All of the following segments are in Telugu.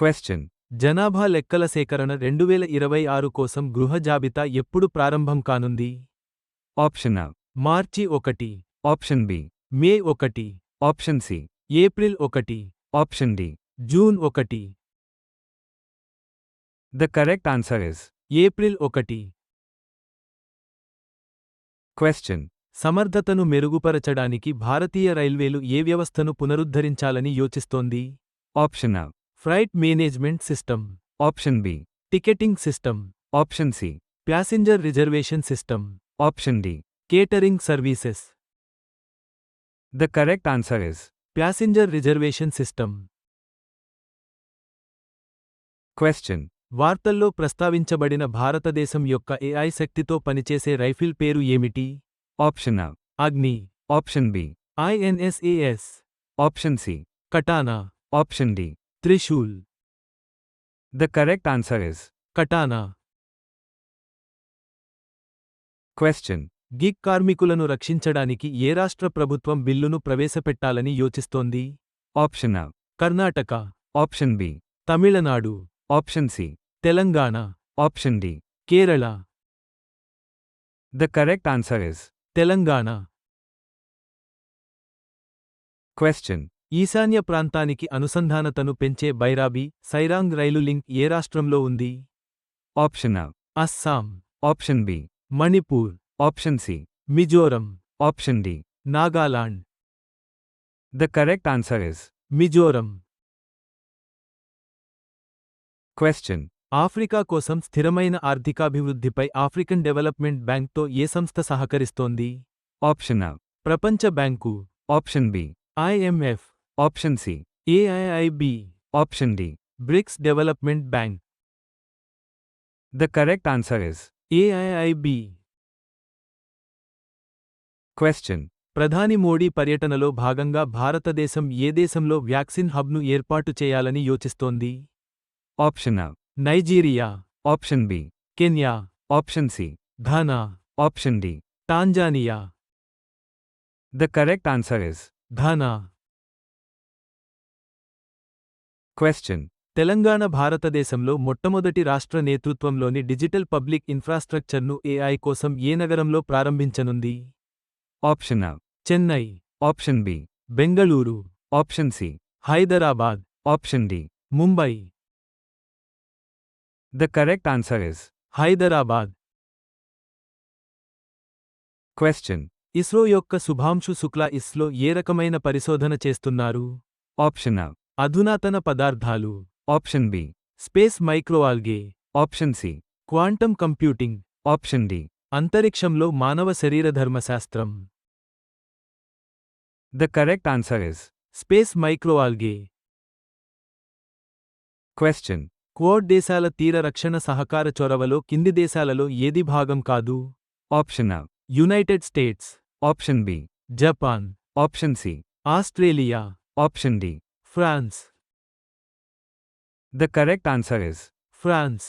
Question. జనాభా లెక్కల సేకరణ రెండువేల ఇరవై ఆరు కోసం గృహ జాబితా ఎప్పుడు ప్రారంభం కానుంది Option A. మార్చి ఒకటి Option B. మే ఒకటి Option C. ఏప్రిల్ ఒకటి Option D. జూన్ ఒకటి The correct answer is April ఒకటి Question. సమర్థతను మెరుగుపరచడానికి భారతీయ రైల్వేలు ఏ వ్యవస్థను పునరుద్ధరించాలని యోచిస్తోంది Option A. Freight management system Option B. Ticketing system Option C. Passenger reservation system Option D. Catering services The correct answer is passenger reservation system Question. వార్తల్లో ప్రస్తావించబడిన భారతదేశం యొక్క ఏఐ శక్తితో పనిచేసే రైఫిల్ పేరు ఏమిటి Option A. Agni Option B. INSAS Option C. Katana Option D. Trishul The correct answer is katana Question. Gig కార్మికులను రక్షించడానికి ఏ రాష్ట్ర ప్రభుత్వం బిల్లును ప్రవేశపెట్టాలని యోచిస్తోంది Option A. Karnataka Option B. Tamil Nadu Option C. Telangana Option D. Kerala The correct answer is Telangana Question. ఈశాన్య ప్రాంతానికి అనుసంధానతను పెంచే బైరాబీ సైరాంగ్ రైలు లింక్ ఏ రాష్ట్రంలో ఉంది Option A. Assam Option B. Manipur Option C. Mizoram Option D. Nagaland The correct answer is Mizoram Question. Africa కోసం స్థిరమైన ఆర్థికాభివృద్ధిపై ఆఫ్రికన్ డెవలప్మెంట్ బ్యాంక్తో ఏ సంస్థ సహకరిస్తోంది Option A. ప్రపంచ bank Option B. IMF option C AIIB option D BRICS development bank. The correct answer is AIIB question. ప్రధాని మోడీ పర్యటనలో భాగంగా భారతదేశం ఏ దేశంలో వ్యాక్సిన్ హబ్ను ఏర్పాటు చేయాలని యోచిస్తోంది? Option A Nigeria. Option B Kenya. Option C Ghana. Option D Tanzania. The correct answer is Ghana. Question. Telangana భారతదేశంలో మొట్టమొదటి రాష్ట్ర నేతృత్వంలోని డిజిటల్ పబ్లిక్ ఇన్ఫ్రాస్ట్రక్చర్ను ఏఐ కోసం ఏ నగరంలో ప్రారంభించనుంది Option A. Chennai Option B. Bengaluru Option C. Hyderabad Option D. Mumbai The correct answer is Hyderabad Question. ISRO యొక్క శుభాంశు శుక్లా ఇస్లో ఏ రకమైన పరిశోధన చేస్తున్నారు Option A. అధునాతన పదార్థాలు Option B. Space microalgae Option C. Quantum computing Option D. అంతరిక్షంలో మానవ శరీర ధర్మశాస్త్రం The correct answer is space microalgae Question. Quad దేశాల తీర రక్షణ సహకార చొరవలో కింది దేశాలలో ఏది భాగం కాదు Option A. United States Option B. Japan Option C. Australia Option D. France The correct answer is France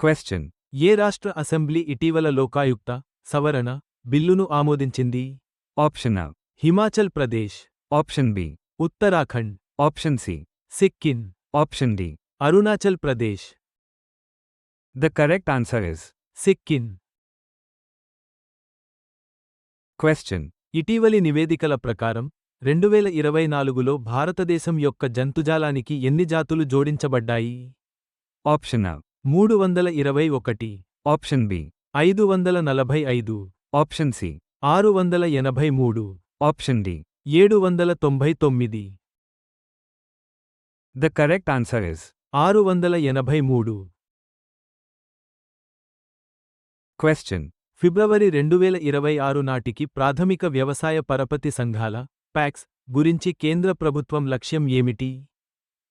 Question. ఏ రాష్ట్ర అసెంబ్లీ ఇటీవల లోకాయుక్త సవరణ బిల్లును ఆమోదించింది Option A. Himachal Pradesh Option B. Uttarakhand Option C. Sikkim Option D. Arunachal Pradesh The correct answer is Sikkim Question. ఇటీవలి నివేదికల ప్రకారం రెండువేల ఇరవై నాలుగులో భారతదేశం యొక్క జంతుజాలానికి ఎన్ని జాతులు జోడించబడ్డాయి A. మూడు వందల ఇరవై ఒకటి Option B. ఐదు వందల నలభై ఐదు Option C. ఆరు వందల ఎనభై మూడు Option D. ఏడు వందల తొంభై తొమ్మిది The correct answer is ఆరు వందల ఎనభై మూడు Question. ఫిబ్రవరి రెండువేల ఇరవై ఆరు నాటికి ప్రాథమిక వ్యవసాయ పరపతి సంఘాల ప్యాక్స్ గురించి కేంద్ర ప్రభుత్వం లక్ష్యం ఏమిటి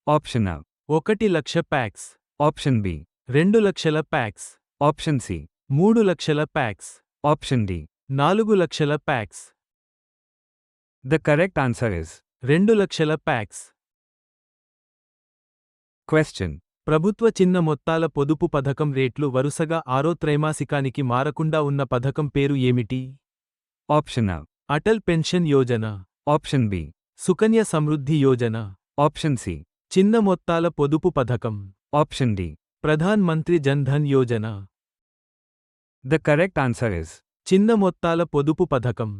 Option A. ఒకటి లక్ష ప్యాక్స్ Option B. రెండు లక్షల ప్యాక్స్ Option C. మూడు లక్షల ప్యాక్స్ Option D. నాలుగు లక్షల PACS The correct answer is రెండు లక్షల ప్యాక్స్ Question. ప్రభుత్వ చిన్న మొత్తాల పొదుపు పథకం రేట్లు వరుసగా ఆరో త్రైమాసికానికి మారకుండా ఉన్న పథకం పేరు ఏమిటి A. Atal pension Yojana Option B. Sukanya Samriddhi Yojana Option C. చిన్న మొత్తాల పొదుపు పథకం Option D. Pradhan Mantri Jan Dhan Yojana The correct answer is చిన్న మొత్తాల పొదుపు పథకం